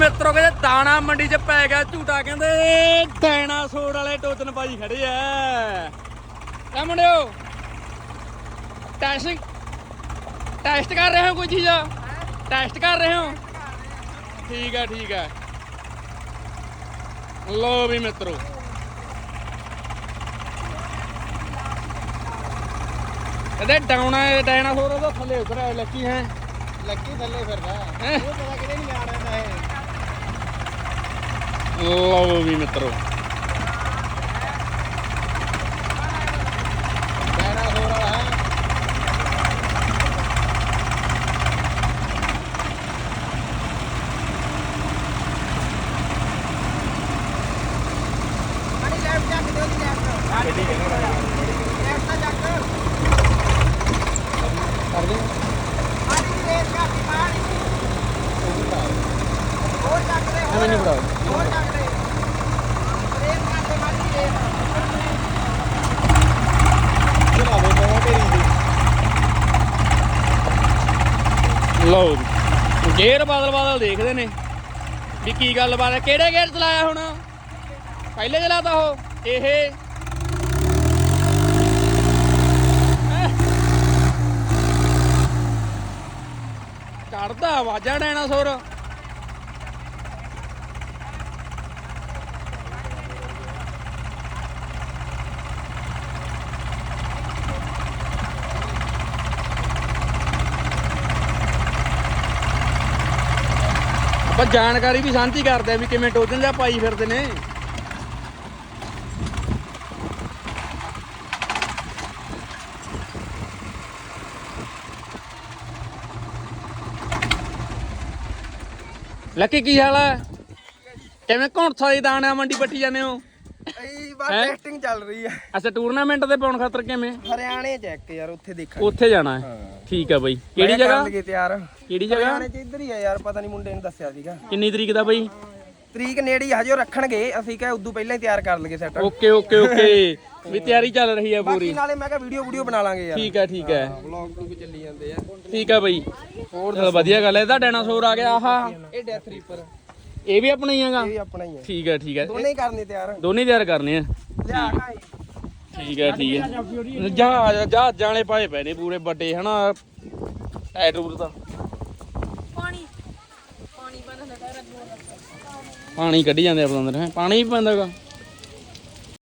ਮਿੱਤਰੋ ਕਹਿੰਦੇ ਦਾਣਾ ਮੰਡੀ 'ਚ ਪੈ ਗਿਆ ਝੂਟਾ ਕਹਿੰਦੇ ਡਾਇਨਾਸੌਰ ਵਾਲੇ ਟੋਚਨ ਭਾਜੀ ਖੜੇ ਆ। ਕਾ ਮੁੰਡਿਓ ਟੈਸਟ ਟੈਸਟ ਕਰ ਰਹੇ ਹੋ ਕੋਈ ਚੀਜ਼? ਟੈਸਟ ਕਰ ਰਹੇ ਹੋ? ਠੀਕ ਆ ਠੀਕ ਆ। ਲੋ ਵੀ ਮਿੱਤਰੋ। ਕਹਿੰਦੇ ਡਾਉਣਾ ਡਾਇਨਾਸੌਰ ਉਹਦਾ ਥੱਲੇ ਉਤਰ ਆਇਆ ਲੱਕੀ ਹੈ। ਲੱਗੀ ਥੱਲੇ ਫਿਰਦਾ। ਹੈਂ? ਉਹ ਪਤਾ ਕਿਤੇ ਨਹੀਂ ਜਾਣ ਦਿੰਦਾ ਇਹ। ਲਓ ਵੀ ਮਿੱਤਰੋ ਬੈਣਾ ਹੋਰ ਵਾਲਾ ਹੈ ਮਾੜੀ ਲੈਫਟ ਚੱਕ ਦਿਓ ਜੀ ਲੈਫਟ ਲੈਫਟ ਤਾਂ ਚੱਕ ਕਰ ਦੇ ਮਾੜੀ ਜੀ ਰੇਸ ਕਰ ਮਾੜੀ ਹੋਰ ਚੱਕ ਨਹੀਂ ਫੜਾਓ ਹੋਰ ਜੀ। ਰੇਸ ਚਲਾਵੇ ਬਹੁਤ ਦੇਖਦੇ ਨੇ ਵੀ ਕੀ ਗੱਲਬਾਤ ਹੈ। ਕਿਹੜੇ ਗੇਅਰ ਚਲਾਇਆ ਹੁਣ? ਪਹਿਲੇ ਚਲਾਤਾ ਉਹ, ਇਹ? ਹੈਂ? ਕੱਢਦਾ ਆਵਾਜ਼ਾਂ ਡਾਇਨਾਸੌਰ। ਆਪਾਂ ਜਾਣਕਾਰੀ ਵੀ ਸਾਂਝੀ ਕਰਦੇ ਆ ਵੀ ਕਿਵੇਂ ਟੋਜਨ ਜਾਂ ਪਾਈ ਫਿਰਦੇ ਨੇ। ਲੱਕੀ, ਕੀ ਹਾਲ ਹੈ ਕਿਵੇਂ ਕੌਣਸਾ ਦੀ ਦਾਣਾ ਮੰਡੀ ਪੱਟੀ ਜਾਂਦੇ ਹੋ? ਇਹ ਬਸ ਹੈਂ? ਟੈਸਟਿੰਗ ਚੱਲ ਰਹੀ ਆ। ਅੱਛਾ ਟੂਰਨਾਮੈਂਟ ਤੇ ਪਾਉਣ ਖਾਤਰ ਕਿਵੇਂ? ਹਰਿਆਣੇ ਚ ਇੱਕ ਯਾਰ ਉੱਥੇ ਦੇਖਾਂਗੇ। ਉੱਥੇ ਜਾਣਾ ਹੈ? ਠੀਕ ਹੈ ਬਾਈ। ਕਿਹੜੀ ਮੈਂ ਕਿਹਾ ਜਗ੍ਹਾ? ਕਰ ਲਈਏ ਤਿਆਰ। ਕਿਹੜੀ ਜਗ੍ਹਾ? ਹਰਿਆਣੇ ਚ ਇੱਧਰ ਹੀ ਆ ਯਾਰ ਪਤਾ ਨਹੀਂ ਮੁੰਡੇ ਨੇ ਦੱਸਿਆ ਸੀਗਾ। ਕਿੰਨੀ ਤਰੀਕ ਦਾ ਬਾਈ? ਤਰੀਕ ਨੇੜੇ ਹੀ ਆ, ਹਜੇ ਉਹ ਰੱਖਣਗੇ। ਅਸੀਂ ਕਹੇ ਉਦੋਂ ਪਹਿਲਾਂ ਹੀ ਤਿਆਰ ਕਰ ਲਈਏ ਸੈੱਟ ਓਕੇ ਓਕੇ ਓਕੇ। ਵੀ ਤਿਆਰੀ ਚੱਲ ਰਹੀ ਹੈ ਬਾਕੀ ਪੂਰੀ ਨਾਲੇ ਮੈਂ ਕਿਹਾ ਵੀਡੀਓ ਵੀਡੀਓ ਬਣਾ ਲਾਂਗੇ ਯਾਰ। ਠੀਕ ਹੈ ਠੀਕ ਹੈ ਵਲੌਗ ਵੀ ਚੱਲੀ ਜਾਂਦੇ ਆ। ਠੀਕ ਹੈ ਬਾਈ। ਹੋਰ ਚਲ ਵਧੀਆ ਗੱਲ ਹੈ ਇਹਦਾ ਡਾਇਨਾਸੌਰ ਆ ਗਿਆ ਆਹਾ। ਇਹ ਡੈਥ ਰੀਪਰ ਇਹ ਵੀ ਆਪਣਾ ਹੀ ਹੈਗਾ? ਇਹ ਵੀ ਆਪਣਾ ਹੀ ਆ ਠੀਕ ਹੈ ਠੀਕ ਹੈ। ਦੋਨੇ ਹੀ ਕਰਨੇ ਤਿਆਰ। ਦੋਨੇ ਤਿਆਰ ਕਰਨੇ ਆ। ਲਿਆ ਕਾਈ ਠੀਕ ਹੈ ਠੀਕ ਹੈ। ਜਹਾਜ਼ ਜਹਾਜ਼ਾਂ ਵਾਲੇ ਪਾਏ ਪਏ ਨੇ ਪੂਰੇ ਵੱਡੇ ਹਨਾ? ਟਾਇਰ ਤਾਂ। ਪਾਣੀ। ਪਾਣੀ ਕੱਢੀ ਜਾਂਦੇ ਆ ਅੰਦਰ ਹੈ? ਪਾਣੀ ਵੀ ਪੈਂਦਾਗਾ